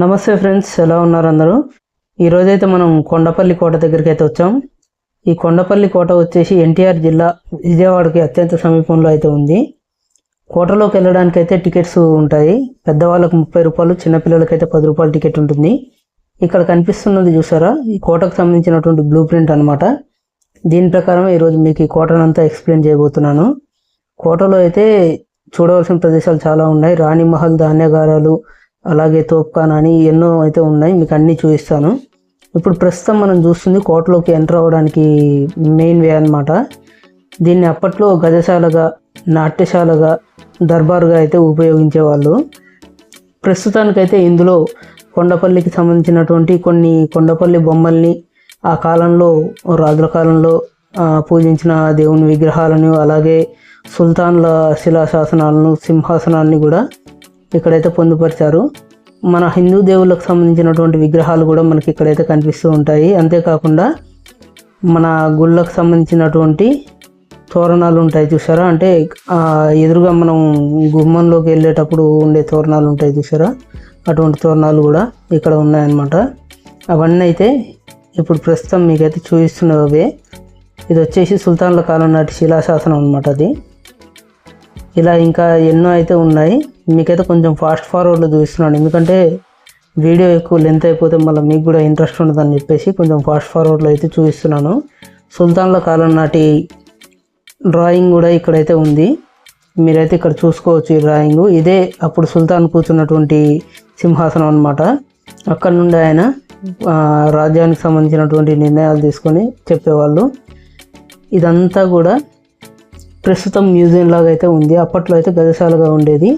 నమస్తే ఫ్రెండ్స్ ఎలా ఉన్నారు అందరూ? ఈరోజైతే మనం కొండపల్లి కోట దగ్గరికి అయితే వచ్చాం. ఈ కొండపల్లి కోట వచ్చేసి ఎన్టీఆర్ జిల్లా విజయవాడకి అత్యంత సమీపంలో అయితే ఉంది. కోటలోకి వెళ్ళడానికి అయితే టికెట్స్ ఉంటాయి. పెద్దవాళ్ళకి ముప్పై రూపాయలు చిన్నపిల్లలకి అయితే పది రూపాయలు టికెట్ ఉంటుంది. ఇక్కడ కనిపిస్తున్నది చూసారా? ఈ కోటకు సంబంధించినటువంటి బ్లూ ప్రింట్ అనమాట దీని ప్రకారం ఈరోజు మీకు ఈ కోటనంతా ఎక్స్ప్లెయిన్ చేయబోతున్నాను. కోటలో అయితే చూడవలసిన ప్రదేశాలు చాలా ఉన్నాయి. రాణి మహల్ ధాన్యగారాలు అలాగే తోప్ఖానా అని ఎన్నో అయితే ఉన్నాయి మీకు అన్నీ చూపిస్తాను. ఇప్పుడు ప్రస్తుతం మనం చూస్తుంది కోటలోకి ఎంటర్ అవ్వడానికి మెయిన్ వే అన్నమాట. దీన్ని అప్పట్లో గజశాలగా నాట్యశాలగా దర్బారుగా అయితే ఉపయోగించేవాళ్ళు. ప్రస్తుతానికైతే ఇందులో కొండపల్లికి సంబంధించినటువంటి కొన్ని కొండపల్లి బొమ్మల్ని ఆ కాలంలో రాజుల కాలంలో పూజించిన దేవుని విగ్రహాలను అలాగే సుల్తాన్ల శిలాశాసనాలను సింహాసనాన్ని కూడా ఇక్కడైతే పొందుపరిచారు. మన హిందూ దేవుళ్ళకు సంబంధించినటువంటి విగ్రహాలు కూడా మనకి ఇక్కడైతే కనిపిస్తూ ఉంటాయి. అంతేకాకుండా మన గుళ్ళకు సంబంధించినటువంటి తోరణాలు ఉంటాయి చూసారా అంటే ఎదురుగా మనం గుమ్మంలోకి వెళ్ళేటప్పుడు ఉండే తోరణాలు ఉంటాయి చూసారా అటువంటి తోరణాలు కూడా ఇక్కడ ఉన్నాయన్నమాట. అవన్నీ అయితే ఇప్పుడు ప్రస్తుతం మీకైతే చూపిస్తున్నవి. ఇది వచ్చేసి సుల్తాన్ల కాలం నాటి శిలాశాసనం అనమాట అది. ఇలా ఇంకా ఎన్నో అయితే ఉన్నాయి. మీకైతే కొంచెం ఫాస్ట్ ఫార్వర్డ్లో చూస్తున్నాను. ఎందుకంటే వీడియో ఎక్కువ లెంత్ అయిపోతే మళ్ళీ మీకు కూడా ఇంట్రెస్ట్ ఉండదని చెప్పేసి కొంచెం ఫాస్ట్ ఫార్వర్డ్లో అయితే చూపిస్తున్నాను. సుల్తాన్ల కాలం నాటి డ్రాయింగ్ కూడా ఇక్కడైతే ఉంది. మీరైతే ఇక్కడ చూసుకోవచ్చు ఈ డ్రాయింగ్ ఇదే అప్పుడు సుల్తాన్ కూర్చున్నటువంటి సింహాసనం అన్నమాట. అక్కడ నుండి ఆయన రాజ్యానికి సంబంధించినటువంటి నిర్ణయాలు తీసుకొని చెప్పేవాళ్ళు. ఇదంతా కూడా ప్రస్తుతం మ్యూజియం లాగా అయితే ఉంది. అప్పట్లో అయితే గజశాలగా ఉండేది.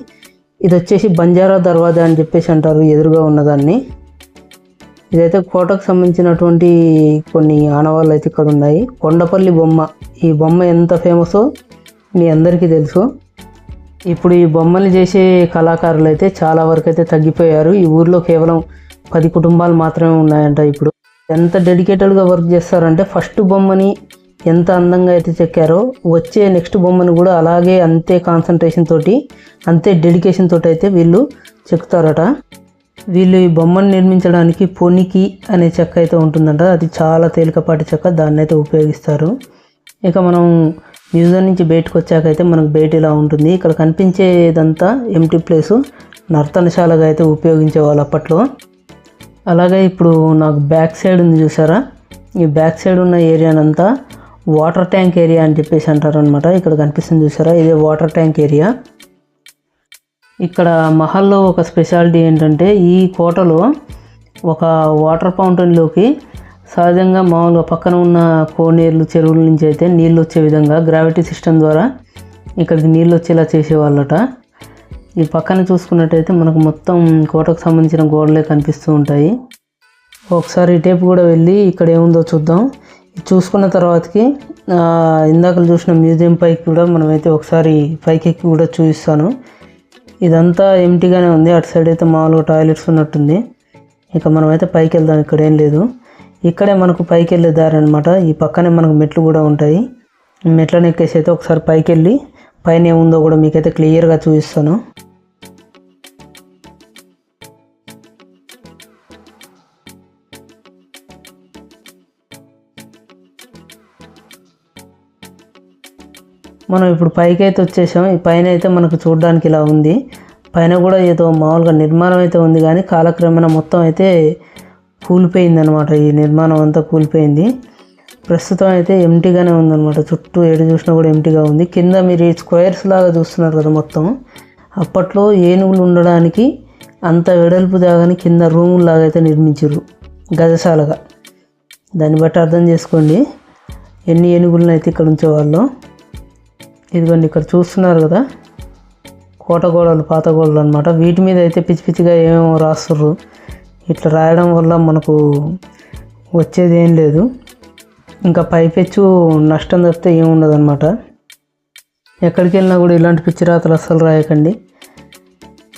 ఇది వచ్చేసి బంజారా దర్వాజా అని చెప్పేసి అంటారు ఎదురుగా ఉన్నదాన్ని. ఇదైతే కోటకు సంబంధించినటువంటి కొన్ని ఆనవాళ్ళు అయితే ఇక్కడ ఉన్నాయి. కొండపల్లి బొమ్మ. ఈ బొమ్మ ఎంత ఫేమసో మీ అందరికీ తెలుసు. ఇప్పుడు ఈ బొమ్మలు చేసే కళాకారులు అయితే చాలా వరకు అయితే తగ్గిపోయారు. ఈ ఊర్లో కేవలం పది కుటుంబాలు మాత్రమే ఉన్నాయంట ఇప్పుడు. ఎంత డెడికేటెడ్గా వర్క్ చేస్తారంటే ఫస్ట్ బొమ్మని ఎంత అందంగా అయితే చెక్కారో వచ్చే నెక్స్ట్ బొమ్మను కూడా అలాగే అంతే కాన్సన్ట్రేషన్ తోటి అంతే డెడికేషన్ తోటి అయితే వీళ్ళు చెక్కుతారట. వీళ్ళు ఈ బొమ్మను నిర్మించడానికి పొనికి అనే చెక్క అయితే ఉంటుందంట. అది చాలా తేలికపాటి చెక్క దాన్ని అయితే ఉపయోగిస్తారు. ఇక మనం మ్యూజియం నుంచి బయటకు వచ్చాకైతే మనకు బయట ఇలా ఉంటుంది. ఇక్కడ కనిపించేదంతా ఎంటీ ప్లేసు నర్తనశాలగా అయితే ఉపయోగించేవాళ్ళు అప్పట్లో. అలాగే ఇప్పుడు నాకు బ్యాక్ సైడ్ ఉంది చూసారా? ఈ బ్యాక్ సైడ్ ఉన్న ఏరియానంతా వాటర్ ట్యాంక్ ఏరియా అని చెప్పేసి అంటారు అనమాట ఇక్కడ కనిపిస్తుంది చూసారా? ఇదే వాటర్ ట్యాంక్ ఏరియా. ఇక్కడ మహల్లో ఒక స్పెషాలిటీ ఏంటంటే ఈ కోటలో ఒక వాటర్ ఫౌంటైన్లోకి సహజంగా మామూలుగా పక్కన ఉన్న కోనేర్లు చెరువుల నుంచి అయితే నీళ్ళు వచ్చే విధంగా గ్రావిటీ సిస్టమ్ ద్వారా ఇక్కడికి నీళ్ళు వచ్చేలా చేసేవాళ్ళట. ఈ పక్కన చూసుకున్నట్టయితే మనకు మొత్తం కోటకు సంబంధించిన గోడలే కనిపిస్తూ ఉంటాయి. ఒకసారి ఈ టేపు కూడా వెళ్ళి ఇక్కడ ఏముందో చూద్దాం. చూసుకున్న తర్వాతకి ఇందాక చూసిన మ్యూజియం పైకి కూడా మనమైతే ఒకసారి పైకి ఎక్కి కూడా చూపిస్తాను. ఇదంతా ఎంటీగానే ఉంది. అటు సైడ్ అయితే మామూలుగా టాయిలెట్స్ ఉన్నట్టుంది. ఇక మనమైతే పైకి వెళ్దాం ఇక్కడ ఏం లేదు. ఇక్కడే మనకు పైకి వెళ్ళే దారి అనమాట ఈ పక్కనే మనకు మెట్లు కూడా ఉంటాయి. మెట్లను ఎక్కేసి అయితే ఒకసారి పైకి వెళ్ళి పైన ఏముందో కూడా మీకైతే క్లియర్గా చూపిస్తాను. మనం ఇప్పుడు పైకి అయితే వచ్చేసాం. ఈ పైన అయితే మనకు చూడడానికి ఇలా ఉంది. పైన కూడా ఏదో మామూలుగా నిర్మాణం అయితే ఉంది కానీ కాలక్రమేణా మొత్తం అయితే కూలిపోయింది అనమాట ఈ నిర్మాణం అంతా కూలిపోయింది. ప్రస్తుతం అయితే ఎంటీగానే ఉందన్నమాట. చుట్టూ ఎటు చూసినా కూడా ఎంటీగా ఉంది. కింద మీరు స్క్వేర్స్ లాగా చూస్తున్నారు కదా మొత్తం. అప్పట్లో ఏనుగులు ఉండడానికి అంత వెడల్పు దాగాని కింద రూములు లాగా అయితే నిర్మించారు గజశాలగా. దాన్ని బట్టి అర్థం చేసుకోండి. ఎన్ని ఏనుగులను అయితే ఇక్కడ ఉంచేవాళ్ళు? ఇదిగోండి ఇక్కడ చూస్తున్నారు కదా? కోట గోడలు పాత గోడలు అనమాట వీటి మీద అయితే పిచ్చి పిచ్చిగా ఏమేమో రాస్తుర్రు. ఇట్లా రాయడం వల్ల మనకు వచ్చేది ఏం లేదు. ఇంకా పైపెచ్చు నష్టం తప్పితే ఏముండదు అనమాట ఎక్కడికి వెళ్ళినా కూడా ఇలాంటి పిచ్చి రాతలు అస్సలు రాయకండి.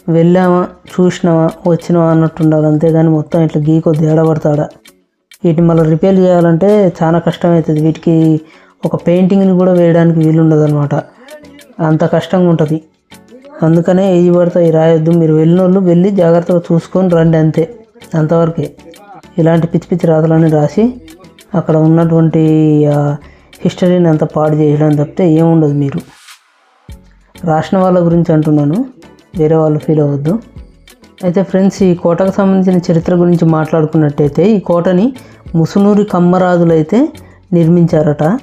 వెళ్ళామా చూసినామా వచ్చినామా అన్నట్టు ఉండాలి అంతేగాని మొత్తం ఇట్లా గీకొద్ది ఏడబడతాడా? వీటిని మళ్ళీ రిపేర్ చేయాలంటే చాలా కష్టం అవుతుంది వీటికి ఒక పెయింటింగ్ని కూడా వేయడానికి వీలుండదు అనమాట అంత కష్టంగా ఉంటుంది. అందుకనే ఏది పడితే అవి రాయొద్దు. మీరు వెళ్ళిన వాళ్ళు వెళ్ళి జాగ్రత్తగా చూసుకొని రండి అంతే. అంతవరకే. ఇలాంటి పిచ్చి పిచ్చి రాతలన్నీ రాసి అక్కడ ఉన్నటువంటి హిస్టరీని అంత పాడు చేయడం తప్పితే ఏముండదు మీరు. రాసిన వాళ్ళ గురించి అంటున్నాను. వేరే వాళ్ళు ఫీల్ అవ్వద్దు. అయితే ఫ్రెండ్స్ ఈ కోటకు సంబంధించిన చరిత్ర గురించి మాట్లాడుకున్నట్టయితే ఈ కోటని ముసునూరి కమ్మరాజులైతే నిర్మించారట.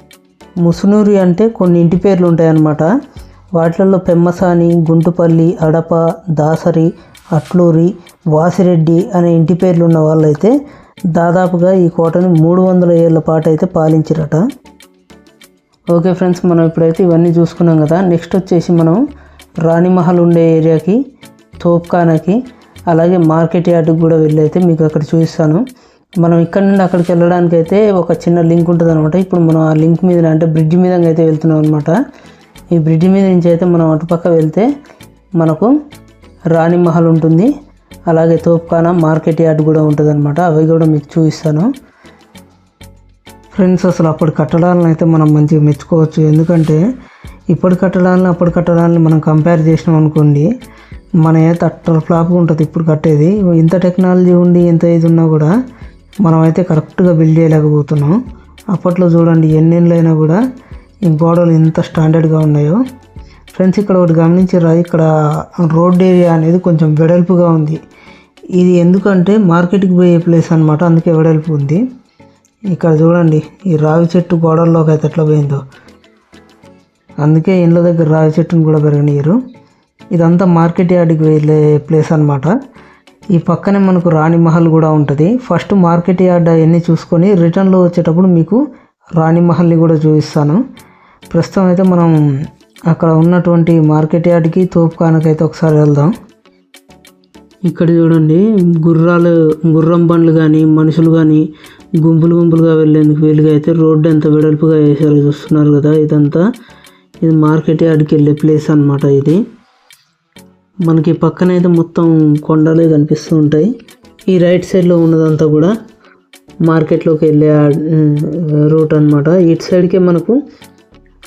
ముసునూరి అంటే కొన్ని ఇంటి పేర్లు ఉంటాయన్నమాట. వాటిలలో పెమ్మసాని గుంటుపల్లి అడప దాసరి అట్లూరి వాసిరెడ్డి అనే ఇంటి పేర్లు ఉన్న వాళ్ళైతే దాదాపుగా ఈ కోటని మూడు వందల ఏళ్ళ పాటు అయితే పాలించారట. ఓకే ఫ్రెండ్స్ మనం ఇప్పుడైతే ఇవన్నీ చూసుకున్నాం కదా. నెక్స్ట్ వచ్చేసి మనం రాణిమహల్ ఉండే ఏరియాకి తోప్ఖానాకి అలాగే మార్కెట్ యార్డ్కి కూడా వెళ్ళి అయితే మీకు అక్కడ చూపిస్తాను. మనం ఇక్కడ నుండి అక్కడికి వెళ్ళడానికి అయితే ఒక చిన్న లింక్ ఉంటుంది అనమాట ఇప్పుడు మనం ఆ లింక్ మీద అంటే బ్రిడ్జ్ మీద అయితే వెళ్తున్నాం అనమాట ఈ బ్రిడ్జ్ మీద నుంచి అయితే మనం అటుపక్క వెళ్తే మనకు రాణిమహల్ ఉంటుంది. అలాగే తోపుకాన మార్కెట్ యార్డ్ కూడా ఉంటుంది అనమాట అవి కూడా మీకు చూపిస్తాను. ఫ్రెండ్స్ అసలు అప్పటి కట్టడాలను అయితే మనం మంచిగా మెచ్చుకోవచ్చు. ఎందుకంటే ఇప్పటి కట్టడాలను అప్పటి కట్టడాలను మనం కంపేర్ చేసినాం అనుకోండి మన అయితే అట్టర్ ఫ్లాప్ ఉంటుంది ఇప్పుడు కట్టేది. ఇంత టెక్నాలజీ ఉండి ఇంత ఇది ఉన్నా కూడా మనం అయితే కరెక్ట్గా బిల్డ్ చేయలేకపోతున్నాం. అప్పట్లో చూడండి ఎన్నెళ్ళు అయినా కూడా ఈ గోడలు ఎంత స్టాండర్డ్గా ఉన్నాయో. ఫ్రెండ్స్ ఇక్కడ ఒకటి గమనించారా ఇక్కడ రోడ్ ఏరియా అనేది కొంచెం వెడల్పుగా ఉంది. ఇది ఎందుకంటే మార్కెట్కి పోయే ప్లేస్ అనమాట అందుకే వెడల్పు ఉంది. ఇక్కడ చూడండి ఈ రావి చెట్టు గోడల్లోకి అయితే ఎట్లా పోయిందో. అందుకే ఇండ్ల దగ్గర రావి చెట్టును కూడా పెరగనీయరు ఇదంతా మార్కెట్ యార్డ్కి వెళ్ళే ప్లేస్ అనమాట ఈ పక్కనే మనకు రాణిమహల్ కూడా ఉంటుంది. ఫస్ట్ మార్కెట్ యార్డ్ అవన్నీ చూసుకొని రిటర్న్లో వచ్చేటప్పుడు మీకు రాణిమహల్ని కూడా చూపిస్తాను. ప్రస్తుతం అయితే మనం అక్కడ ఉన్నటువంటి మార్కెట్ యార్డ్కి తోపుకానకైతే ఒకసారి వెళ్దాం. ఇక్కడ చూడండి గుర్రాలు గుర్రం బండ్లు కానీ మనుషులు కానీ గుంపులు గుంపులుగా వెళ్ళేందుకు వీలుగా అయితే రోడ్డు ఎంత వెడల్పుగా వేసారో చూస్తున్నారు కదా ఇదంతా. ఇది మార్కెట్ యార్డ్కి వెళ్ళే ప్లేస్ అన్నమాట ఇది. మనకి పక్కన అయితే మొత్తం కొండలే కనిపిస్తూ ఉంటాయి ఈ రైట్ సైడ్లో ఉన్నదంతా కూడా మార్కెట్లోకి వెళ్ళే రూట్ అన్నమాట. ఇటు సైడ్కే మనకు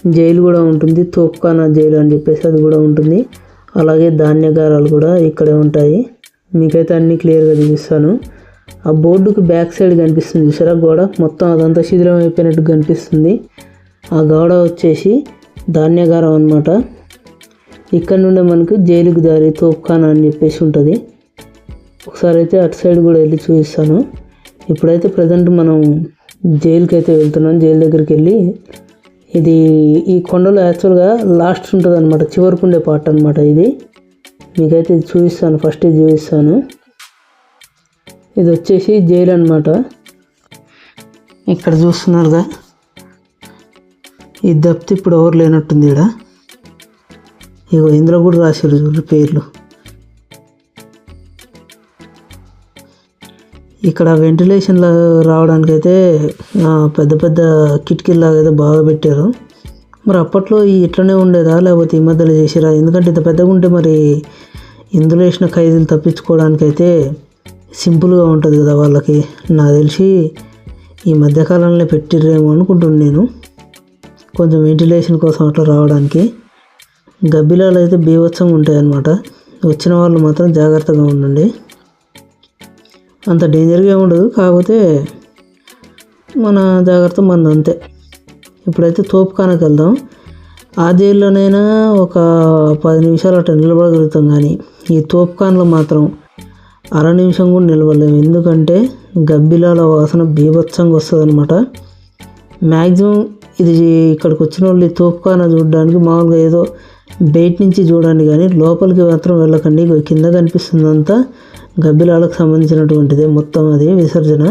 జైలు కూడా ఉంటుంది. తోప్ఖానా జైలు అని చెప్పేసి అది కూడా ఉంటుంది. అలాగే ధాన్యగారాలు కూడా ఇక్కడే ఉంటాయి. మీకైతే అన్నీ క్లియర్గా చూపిస్తాను. ఆ బోర్డుకి బ్యాక్ సైడ్ కనిపిస్తుంది చూసారా? గోడ మొత్తం అదంతా శిథిలం అయిపోయినట్టు కనిపిస్తుంది. ఆ గోడ వచ్చేసి ధాన్యగారం అనమాట ఇక్కడ నుండే మనకు జైలుకి దారి తోప్ఖానా అని చెప్పేసి ఉంటుంది. ఒకసారి అయితే అటు సైడ్ కూడా వెళ్ళి చూపిస్తాను. ఇప్పుడైతే ప్రజెంట్ మనం జైలుకి అయితే వెళ్తున్నాం. జైలు దగ్గరికి వెళ్ళి ఇది ఈ కొండలో యాక్చువల్గా లాస్ట్ ఉంటుంది అనమాట చివరికి ఉండే పార్ట్ అనమాట ఇది. మీకైతే ఇది చూపిస్తాను. ఫస్ట్ ఇది చూపిస్తాను. ఇది వచ్చేసి జైలు అనమాట ఇక్కడ చూస్తున్నారుగా. ఈ దప్తి ఇప్పుడు ఎవరు లేనట్టుంది ఇక్కడ ఇగో ఇందులో కూడా రాశారు చూడు పేర్లు. ఇక్కడ వెంటిలేషన్లో రావడానికి అయితే పెద్ద పెద్ద కిటికీలాగా అయితే బాగా పెట్టారు. మరి అప్పట్లో ఇట్లనే ఉండేదా? లేకపోతే ఈ మధ్యలో చేసిరా ఎందుకంటే ఇంత పెద్దగా ఉంటే మరి ఇందులో వేసిన ఖైదీలు తప్పించుకోవడానికైతే సింపుల్గా ఉంటుంది కదా వాళ్ళకి. నాకు తెలిసి ఈ మధ్యకాలంలో పెట్టిర్రేమో అనుకుంటున్నాను నేను. కొంచెం వెంటిలేషన్ కోసం అట్లా రావడానికి. గబ్బిలాలు అయితే బీభత్సంగా ఉంటాయి అన్నమాట వచ్చిన వాళ్ళు మాత్రం జాగ్రత్తగా ఉండండి. అంత డేంజర్గా ఉండదు కాకపోతే మన జాగ్రత్త మనది అంతే ఇప్పుడైతే తోపుఖానకి వెళ్దాం. ఆ జైల్లోనైనా ఒక పది నిమిషాలు అట్లా నిలబడగలుగుతాం కానీ ఈ తోపుఖాన్లో మాత్రం అర నిమిషం కూడా నిలబడలేము ఎందుకంటే గబ్బిలాల వాసన బీభత్సంగా వస్తుంది అనమాట మ్యాక్సిమం ఇది ఇక్కడికి వచ్చిన వాళ్ళు ఈ తోపుఖానా చూడడానికి మామూలుగా ఏదో బయట నుంచి చూడండి కానీ లోపలికి మాత్రం వెళ్ళకండి. కింద కనిపిస్తుందంతా గబ్బిలాలకు సంబంధించినటువంటిది మొత్తం అది విసర్జన.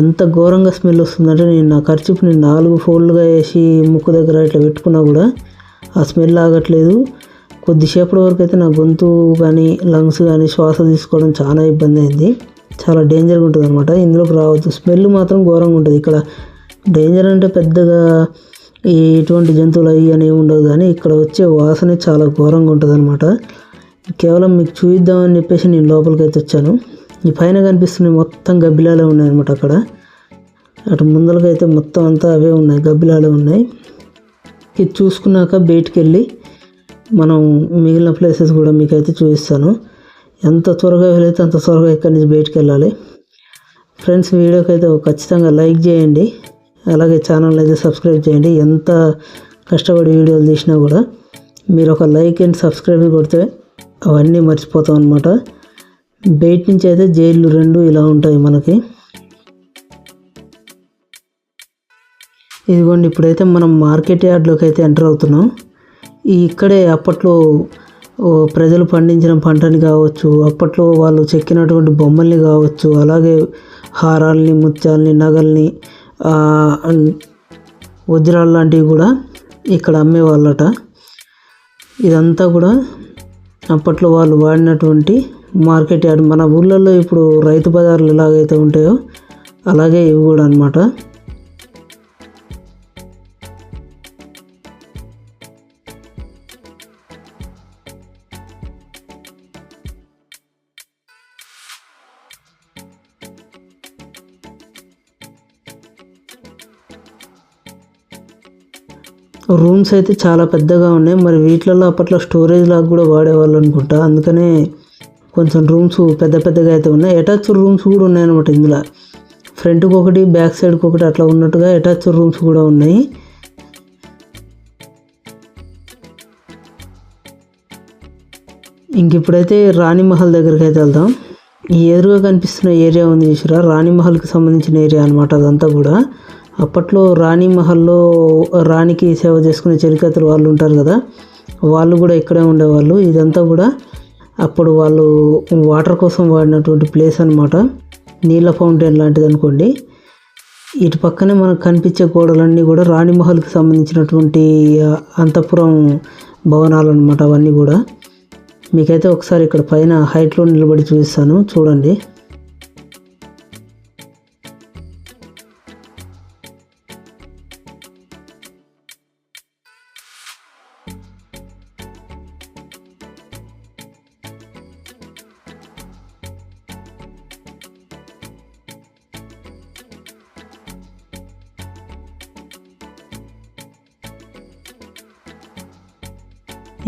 ఎంత ఘోరంగా స్మెల్ వస్తుందంటే నేను నా ఖర్చుని నేను నాలుగు ఫోల్డ్గా వేసి ముక్కు దగ్గర ఇట్లా పెట్టుకున్నా కూడా ఆ స్మెల్ ఆగట్లేదు. కొద్దిసేపటి వరకు అయితే నా గొంతు కానీ లంగ్స్ కానీ శ్వాస తీసుకోవడం చాలా ఇబ్బంది అయింది. చాలా డేంజర్గా ఉంటుంది అనమాట ఇందులోకి రావద్దు. స్మెల్ మాత్రం ఘోరంగా ఉంటుంది. ఇక్కడ డేంజర్ అంటే పెద్దగా ఎటువంటి జంతువులు అవి అనేవి ఉండవు కానీ ఇక్కడ వచ్చే వాసనే చాలా ఘోరంగా ఉంటుంది అనమాట కేవలం మీకు చూపిద్దామని చెప్పేసి నేను లోపలికి అయితే వచ్చాను. ఈ పైన కనిపిస్తున్న మొత్తం గబ్బిలాలే ఉన్నాయి అనమాట అక్కడ. అటు ముందరకైతే మొత్తం అంతా అవే ఉన్నాయి గబ్బిలాలే ఉన్నాయి. ఇది చూసుకున్నాక బయటికి వెళ్ళి మనం మిగిలిన ప్లేసెస్ కూడా మీకైతే చూపిస్తాను. ఎంత త్వరగా వెళ్ళైతే అంత త్వరగా ఇక్కడి నుంచి బయటికి వెళ్ళాలి. ఫ్రెండ్స్ వీడియోకి అయితే ఖచ్చితంగా లైక్ చేయండి. అలాగే ఛానల్ అయితే సబ్స్క్రైబ్ చేయండి. ఎంత కష్టపడి వీడియోలు తీసినా కూడా మీరు ఒక లైక్ అండ్ సబ్స్క్రైబ్ కొడితే అవన్నీ మర్చిపోతాం అనమాట బయట నుంచి అయితే జైలు రెండు ఇలా ఉంటాయి మనకి. ఇదిగోండి ఇప్పుడైతే మనం మార్కెట్ యార్డ్లోకి అయితే ఎంటర్ అవుతున్నాం. ఈ ఇక్కడే అప్పట్లో ప్రజలు పండించిన పంటని కావచ్చు అప్పట్లో వాళ్ళు చెక్కినటువంటి బొమ్మల్ని కావచ్చు అలాగే హారాల్ని ముత్యాల్ని నగల్ని వజ్రాలు లాంటివి కూడా ఇక్కడ అమ్మేవాళ్ళట. ఇదంతా కూడా అప్పట్లో వాళ్ళు వాడినటువంటి మార్కెట్ యార్డ్. మన ఊళ్ళల్లో ఇప్పుడు రైతు బజార్లు ఎలాగైతే ఉంటాయో అలాగే ఇవి కూడా అనమాట రూమ్స్ అయితే చాలా పెద్దగా ఉన్నాయి. మరి వీటిలలో అప్పట్లో స్టోరేజ్ లాగా కూడా వాడేవాళ్ళు అనుకుంటా. అందుకనే కొంచెం రూమ్స్ పెద్ద పెద్దగా అయితే ఉన్నాయి. అటాచ్ రూమ్స్ కూడా ఉన్నాయన్నమాట ఇందులో. ఫ్రంట్కి ఒకటి బ్యాక్ సైడ్కి ఒకటి అట్లా ఉన్నట్టుగా అటాచ్ రూమ్స్ కూడా ఉన్నాయి. ఇంక ఇప్పుడైతే రాణిమహల్ దగ్గరికి అయితే వెళ్దాం. ఈ ఎదురుగా కనిపిస్తున్న ఏరియా ఉంది చూసారా. రాణిమహల్కి సంబంధించిన ఏరియా అనమాట అదంతా కూడా. అప్పట్లో రాణిమహల్లో రాణికి సేవ చేసుకునే చెలికత్తలు వాళ్ళు ఉంటారు కదా వాళ్ళు కూడా ఇక్కడే ఉండేవాళ్ళు. ఇదంతా కూడా అప్పుడు వాళ్ళు వాటర్ కోసం వాడినటువంటి ప్లేస్ అనమాట నీళ్ళ ఫౌంటైన్ లాంటిది అనుకోండి. ఇటు పక్కనే మనకు కనిపించే గోడలన్నీ కూడా రాణిమహల్కి సంబంధించినటువంటి అంతఃపురం భవనాలు అనమాట అవన్నీ కూడా. మీకైతే ఒకసారి ఇక్కడ పైన హైట్లో నిలబడి చూపిస్తాను. చూడండి.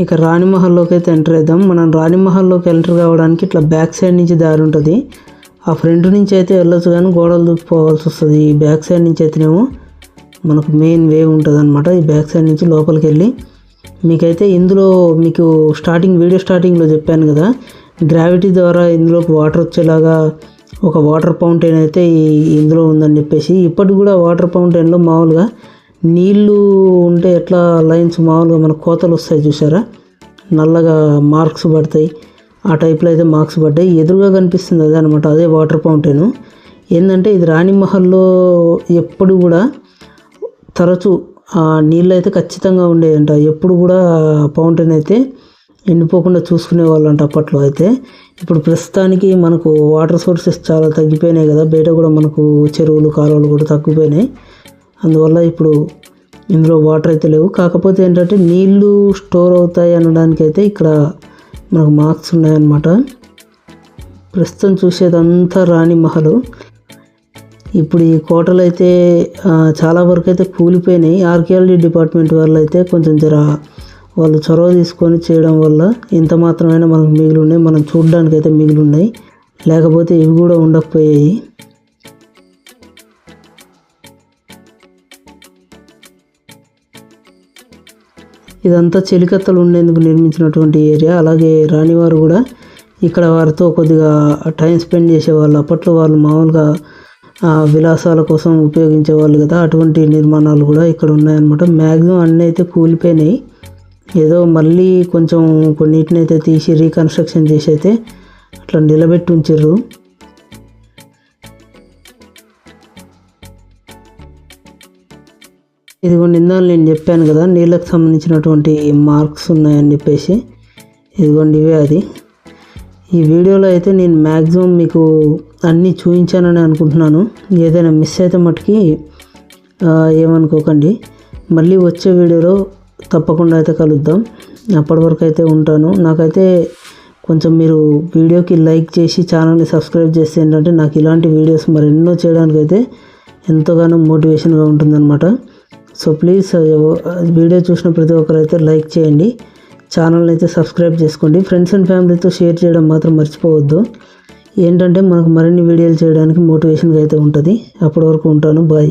ఇక రాణిమహల్లోకి అయితే ఎంటర్ అవుదాం మనం రాణిమహల్లోకి ఎంటర్ కావడానికి ఇట్లా బ్యాక్ సైడ్ నుంచి దారి ఉంటుంది. ఆ ఫ్రంట్ నుంచి అయితే వెళ్ళొచ్చు కానీ గోడలు దూకిపోవాల్సి వస్తుంది. ఈ బ్యాక్ సైడ్ నుంచి అయితేనేమో మనకు మెయిన్ వే ఉంటుంది అనమాట ఈ బ్యాక్ సైడ్ నుంచి లోపలికి వెళ్ళి మీకైతే ఇందులో మీకు స్టార్టింగ్ వీడియో స్టార్టింగ్లో చెప్పాను కదా. గ్రావిటీ ద్వారా ఇందులోకి వాటర్ వచ్చేలాగా ఒక వాటర్ ఫౌంటైన్ అయితే ఇందులో ఉందని చెప్పేసి ఇప్పటికి కూడా వాటర్ ఫౌంటైన్లో మామూలుగా నీళ్ళు ఉంటే ఎట్లా లైన్స్ మామూలుగా మన కోతలు వస్తాయి చూసారా నల్లగా మార్క్స్ పడతాయి. ఆ టైప్లో అయితే మార్క్స్ పడ్డాయి. ఎదురుగా కనిపిస్తుంది అదే అనమాట అదే వాటర్ ఫౌంటైన్. ఏంటంటే ఇది రాణిమహల్లో ఎప్పుడు కూడా తరచూ ఆ నీళ్ళు అయితే ఖచ్చితంగా ఉండేదంట ఎప్పుడు కూడా ఫౌంటైన్ అయితే ఎండిపోకుండా చూసుకునే వాళ్ళంట అప్పట్లో అయితే. ఇప్పుడు ప్రస్తుతానికి మనకు వాటర్ సోర్సెస్ చాలా తగ్గిపోయినాయి కదా. బయట కూడా మనకు చెరువులు కాలువలు కూడా తగ్గిపోయినాయి. అందువల్ల ఇప్పుడు ఇందులో వాటర్ అయితే లేవు. కాకపోతే ఏంటంటే నీళ్ళు స్టోర్ అవుతాయి అనడానికి అయితే ఇక్కడ మనకు మార్క్స్ ఉన్నాయన్నమాట. ప్రస్తుతం చూసేదంతా రాణి మహల్. ఇప్పుడు ఈ కోటలు అయితే చాలా వరకు అయితే కూలిపోయినాయి. ఆర్కియాలజీ డిపార్ట్మెంట్ వాళ్ళు అయితే కొంచెం జర వాళ్ళు చొరవ తీసుకొని చేయడం వల్ల ఇంత మాత్రమైనా మనకు మిగిలి ఉన్నాయి. మనం చూడడానికి అయితే మిగిలి ఉన్నాయి. లేకపోతే ఇవి కూడా ఉండకపోయాయి. ఇదంతా చెలికత్తలు ఉండేందుకు నిర్మించినటువంటి ఏరియా. అలాగే రాణివారు కూడా ఇక్కడ వారితో కొద్దిగా టైం స్పెండ్ చేసేవాళ్ళు అప్పట్లో వాళ్ళు మామూలుగా విలాసాల కోసం ఉపయోగించేవాళ్ళు కదా. అటువంటి నిర్మాణాలు కూడా ఇక్కడ ఉన్నాయన్నమాట. మ్యాక్సిమం అన్నీ అయితే కూలిపోయినాయి. ఏదో మళ్ళీ కొంచెం కొన్నిటిని అయితే తీసి రీకన్స్ట్రక్షన్ చేసి అయితే అట్లా నిలబెట్టి ఉంచారు ఇదిగోండి ఇందాక నేను చెప్పాను కదా నీళ్ళకు సంబంధించినటువంటి మార్క్స్ ఉన్నాయని చెప్పేసి. ఇదిగోండి ఇవే అది. ఈ వీడియోలో అయితే నేను మ్యాక్సిమం మీకు అన్నీ చూపించానని అనుకుంటున్నాను. ఏదైనా మిస్ అయితే మటుకి ఏమనుకోకండి. మళ్ళీ వచ్చే వీడియోలో తప్పకుండా అయితే కలుద్దాం. అప్పటి వరకు అయితే ఉంటాను. నాకైతే కొంచెం మీరు వీడియోకి లైక్ చేసి ఛానల్ని సబ్స్క్రైబ్ చేస్తే ఏంటంటే నాకు ఇలాంటి వీడియోస్ మరెన్నో చేయడానికి అయితే ఎంతగానో మోటివేషన్గా ఉంటుందన్నమాట. సో ప్లీజ్ వీడియో uh, చూసిన ప్రతి ఒక్కరు అయితే లైక్ చేయండి. ఛానల్ని అయితే సబ్స్క్రైబ్ చేసుకోండి. ఫ్రెండ్స్ అండ్ ఫ్యామిలీతో షేర్ చేయడం మాత్రం మర్చిపోవద్దు. ఏంటంటే మనకు మరిన్ని వీడియోలు చేయడానికి మోటివేషన్గా అయితే ఉంటుంది. అప్పటి వరకు ఉంటాను. బాయ్